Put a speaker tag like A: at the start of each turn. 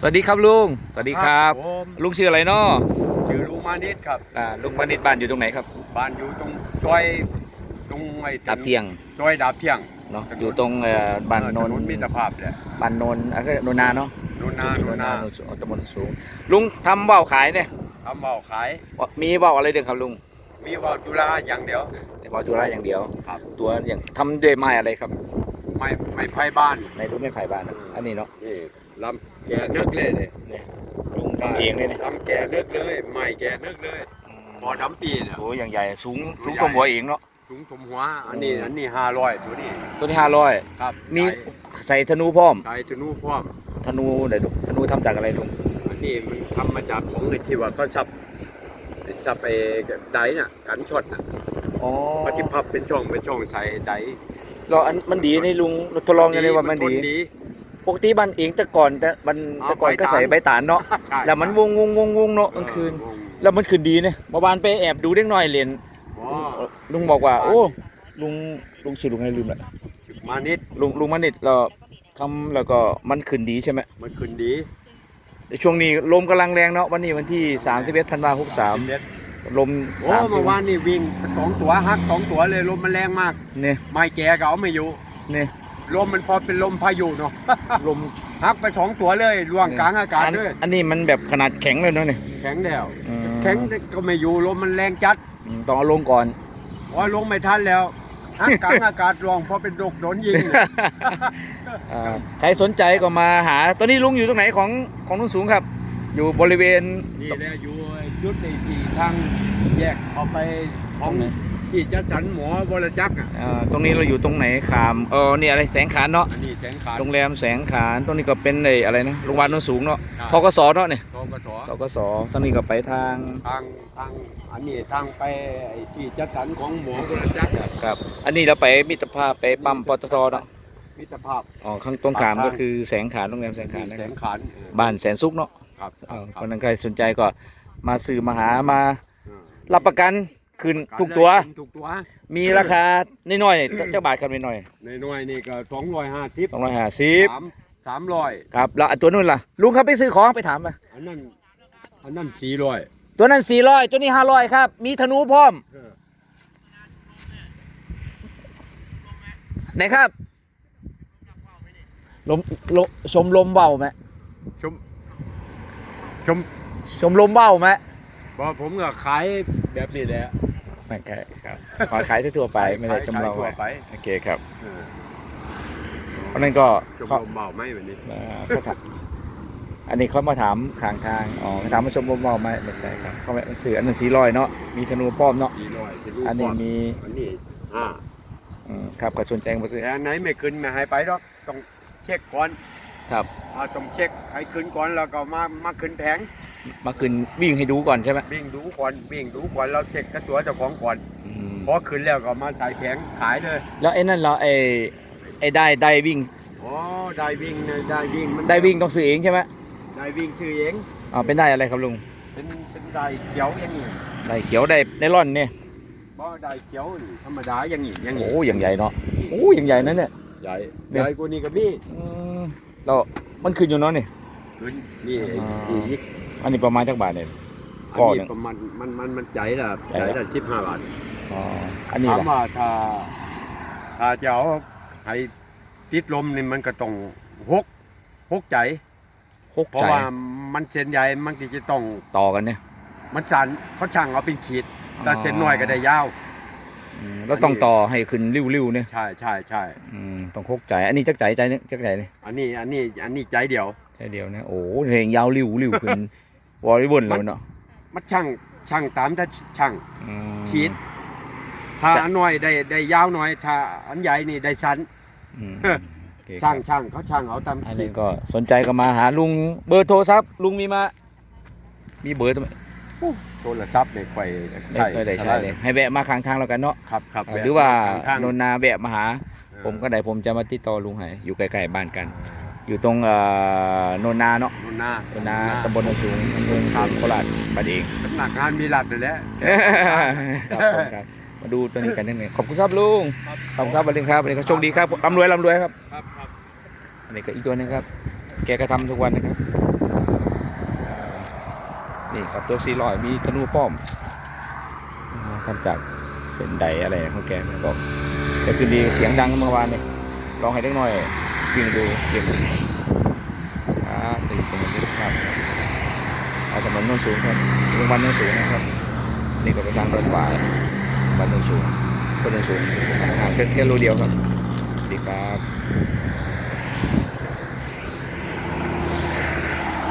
A: สวัสดีครับลุง สวัสดีครับ
B: ผม
A: ลุงชื่ออะไรเนาะ
B: ชื่อลุงมานิดครับ
A: อ่าลุงมานิดบ้านอยู่ตรงไหนครับ
B: บ้านอยู่ตรงซอยตรงไอ้ถนน
A: ดาบเทียง
B: ซอยดาบเที่ยง
A: เนาะ
B: ถนน
A: อยู่ตรงเอ่อบ้านโนน
B: ถมิตรภาพแหละ
A: บ้านโนนอะไรก็โนนาเนาะ
B: โนนนาโนนนา
A: โนสูงตำบลสูง ลุงทำว่าวขายเนี่ย
B: ทำว่าวขาย
A: มีว่าวอะไรเดือครับลุง
B: มีว่าวจุฬาอย่างเดียว
A: ว่าวจุฬาอย่างเดียว
B: ครับ
A: ตัวอย่างทำด้วยไม้อะไรครับ
B: ไม่ไม่ไพ่บ้าน
A: ในรูปไม่ไผ่บ้านนะอันนี้เนาะ
B: นี่ ลำแกนึกเลยเนี่ย
A: เนี่ยลุงทำเองเลยเนี่ย
B: ทำแกนึกเลยไม่แกนึกเลยพอดำปีเนี่ย
A: โอ้อย่างใหญ่สูงสูงตรงหัวเองเนาะ
B: ถุงถมหัวอันนี้อันนี้ห้าร้อยตัวนี้
A: ตัวที่ห้าร้อย
B: ครับ
A: มีใส่ธนูพร้อม
B: ไตธนูพร้อม
A: ธนูเดี๋ยวดูธนูทำจากอะไรลุง
B: อันนี้มันทำมาจากของในที่ว่าเขาสับสับไอ้ไดน่ะกันช็อตน่ะ
A: อ๋อ
B: ปฏิพับเป็นช่องเป็นช่องใส่ได
A: เราอันมันดีนี่ลุงเราทดลองกันเลยว่ามันดี
B: ทน
A: ปกติบ้านเองแต่ก่อนแต่มัน
B: เอา
A: แต่ก่อนก็
B: ใบตาล
A: ใส่ใบตาลเนาะ
B: ใช่
A: แล้วมันวงวงวงวงเนาะกลางคืน
B: เออ
A: แล้วมันคืนดีเนี่ยเมื่อวานไปแอบดูเด็กน้อยเรียน
B: อ๋อ
A: ลุงบอกว่า โอ้ลุงลุงชื่อลุงอะไรลืมละ
B: มานิด
A: ลุงลุงมันนิดเราทำแล้วก็มันคืนดีใช่ไหม
B: มันขึ้นดี
A: แต่ช่วงนี้ลมกำลังแรงเนาะวันนี้วันที่31ธันวาคม
B: เด็ด
A: 63ลม
B: โอ้เมื่อวานนี่วิ่งสองตัวฮักสองตัวเลยลมมันแรงมาก
A: เนี่ย
B: ไม่แกก็เอาไม่อยู่
A: เนี่ย
B: ลมมันพอเป็นลมพายุเนาะ
A: ลม
B: ฮักไปสองตัวเลยล่วงกลางอากาศ
A: อัน
B: เลย
A: อันนี้มันแบบขนาดแข็งเลยเนาะเนี่ย
B: แข็งแล้ว
A: อืม
B: แข็งก็ไม่อยู่ลมมันแรงจัด
A: อืมต้องเอาลงก่อน
B: พอลงไม่ทันแล้วฮักกลางอากาศรองพอเป็นดกโดนยิง
A: อ่าใครสนใจก็มาหา ตอนนี้ลุงอยู่ตรงไหนของของนุ่นสูงครับ อยู่บริเวณ
B: นี่แหละอยู่ยุดในที่ทางแยกออกไปของ
A: ตรงไหน
B: ที่จัดสรรหมอบรจักรอะ
A: อ่าตรงนี้เราอยู่ตรงไหนขามเออเนี่ยอะไรแสงขานเนาะ
B: อันนี้แสงขาน
A: โรงแรมแสงขานตรงนี้ก็เป็นไอ้อะไรนะโรงพยาบาลโนุ่นสูงเนาะ
B: ครับ
A: ทกสเนาะเนี่ย
B: ทกศ
A: ทกสตรงนี้ก็ไปทาง
B: ทางทางอันนี้ทางไปไอ้ที่จัดสรรของหมอบรจักรอะ
A: ครับ อันนี้เราไปมิตรภาพไปปั๊มปตทเนาะ
B: มิตรภาพ
A: อ๋อข้างตรงขาม
B: ปากทาง
A: ก็คือแสงขานโรงแรมแสงขานนะ
B: แส
A: ครับ
B: งขานเออ
A: บ้านแสนสุขเนาะ
B: ครับ
A: เออ
B: ค
A: คน
B: รับ
A: นั้นใครสนใจก็มาซื้อมาหามา
B: เออ
A: รับประกัน คืนทุกตัว
B: ทุกตัว
A: มีราคาน้อยๆเจ้าบาทครับน้อย
B: ในหน่วยนี่ก็สองร้อยห้าสิบ
A: ๆสองร้อยห้าสิบ
B: สามสามร้อย
A: ครับแล้วอันตัวนู้นล่ะ ลุงครับไปซื้อของไปถามมา
B: อันนั้นอันนั้นสี่ร้อย
A: ตัวนั้นสี่ร้อยตัวนี้ห้าร้อยครับ มีธนูพร้อมไหนครับลมลมชมลมเบาไหม
B: ชมชม
A: ชมลมเบาไหม
B: พอผมก็ขายแบบนี้แหละ
A: ไม่ใช่ครับขอขายทั่วๆไปไม่ได้ชมเรา
B: ขยทั่วไป
A: โอเคครับ
B: เออ
A: เพราะนั้นก็
B: ชม
A: เขา
B: รมเบาไหมแบบนี้
A: เอ่อเขาถามอันนี้เขามาถามข้างทางอ๋อเขาถามมาชมลมเบาไหมไม่ใช่ครับเขาไม่สื่ออันนั้นสี่ร้อยเนาะมีธนูพร้อมเนาะ
B: สี่ร้อยสี่ลูก
A: อันนี้มี
B: อันนี้ห้า
A: อืมครับก็สนใจมาซื้อ
B: แต่อันไหนไม่ขึ้นไม่ให้ไปหรอกต้องเช็คก่อน
A: ครับ
B: อ่าต้องเช็คให้ขึ้นก่อนแล้วก็มามาขึ้นแผง
A: มาขึ้นวิ่งให้ดูก่อนใช่ไหม
B: วิ่งดูก่อนวิ่งดูก่อนเราเช็คกับตัวเจ้าของก่อน
A: อืม
B: พอขึ้นแล้วก็มาใส่แผงขายเลย
A: แล้วไอ้นั่นเราไอ้ไอ้ได้ได้วิ่ง
B: อ๋อได้วิ่งนะได้วิ่งมัน
A: ได้วิ่งต้องซื้อเองใช่ไหม
B: ได้วิ่งชื่อเอง
A: อ๋อเป็นได้อะไรครับลุง
B: เป็นเป็นได้เขียวอย่างนี้
A: ได้เขียวได้ไนล่อนเนี่ย
B: บ่ได้เขียวนี่ธรรมดาอย่างนี้อย่าง
A: โอ้
B: นี้
A: อย่างใหญ่เนาะโอ้อย่างใหญ่นั่นเนี่ย
B: ใหญ่
A: เนี่ย
B: ใหญ่กว่านี้ก็มี
A: อืมเรามันขึ้นอยู่เนาะนี่
B: ขึ้นนี่
A: อ่า
B: นี่นี่
A: อันนี้ประมาณจักบาทเนี่ย
B: อัน
A: ก้อนห
B: นี้
A: นึ่ง
B: ประมาณมันมันมันใจละ
A: ใจ
B: ใจ
A: ละ
B: ละสิบห้าบาท
A: อ๋ออันนี้
B: ถาม
A: ล่ะ
B: ว่าถ้าถ้าจะเอาให้ติดลมนี่มันก็ต้องหกหกใจ
A: หก
B: เพราะ
A: ใจ
B: ว่ามันเส้นใหญ่มันก็จะต้อง
A: ต่อกันเนี่ย
B: มันสันเขาช่างเอาเป็นขีดแต่
A: อ๋อ
B: เส้นน้อยก็ได้ยาว
A: อืมแล้วต้องต่อให้ขึ้นริ้วๆเนี่ย
B: ใช่ใช่ใช่
A: อืมต้องหกใจ อันนี้จักใจใจเนี่ยจักใจเนี่ย
B: อันนี้อันนี้อันนี้ใจเดียว
A: ใจเดียวเนี่ยโอ้เพลงยาวริ้วริ้วขึ้น วอลเลย์บอลเลยเนาะ
B: มันช่างช่างตามถ้าช่าง
A: อืม
B: ขีดถ้า
A: จะ
B: อันน้อยได้ได้ยาวหน่อย ถ้าอันใหญ่นี่ได้สั้น
A: อืมโอเคค
B: ช่า
A: รั
B: ง
A: บ
B: ช่างเขาช่างเอาตาม
A: อัน
B: ขี
A: นี้
B: ด
A: ก็สนใจก็มาหาลุงเบอร์โทรศัพท์ลุงมีมา มีเบอร์ตัวไหม
B: โทรศัพท์เนี่ยไฟ
A: ได้ได้ได้ใช่เลยให้แวะมาข้างทางแล้วกันเนาะ
B: ครับครับ
A: หรือว่า
B: ข้างๆ
A: นนนาแวะมาหา
B: เออ
A: ผมก็ได้ผมจะมาติดต่อลุงให้อยู่ใกล้ๆบ้านกัน อยู่ตรงเอ่อนนนาเนาะ
B: โนนหน้าน
A: นนาตำบลโนนสูงอำเภอโนนสูงโคราชบ้านเอง
B: เป็นหนักงานมีหลัดเลยแหละ
A: ครับผมครับมาดูตัวนี้กันนิดหนึงขอบคุณครับลุงขอบคุณครับสวัสดีครับสวัสดีครับโชคดีครับร่ำรวยร่ำรวยครับ
B: ครับครับ
A: อันนี้ก็อีกตัวหนึงครับ แกก็ทำทุกวันนะครับ นี่ครับตัวซีลอยมีธนูป้อมอ่าทำจากเส้นใดอะไรของแกมันบอกแต่คืนดีเสียงดังเมื่อวานเนี่ยลองให้เล็กน้อย วิ่งดูเก็บอ่าตีตรงนี้ครับเอาถนนโน้นสูงครับโรงพยาบาลโน้นสูงนะครับ นี่ก็เป็นทางรถไฟบ้านโน้นสูงคนโน้นสูงห่างแค่แค่รูเดียวครับดีครับ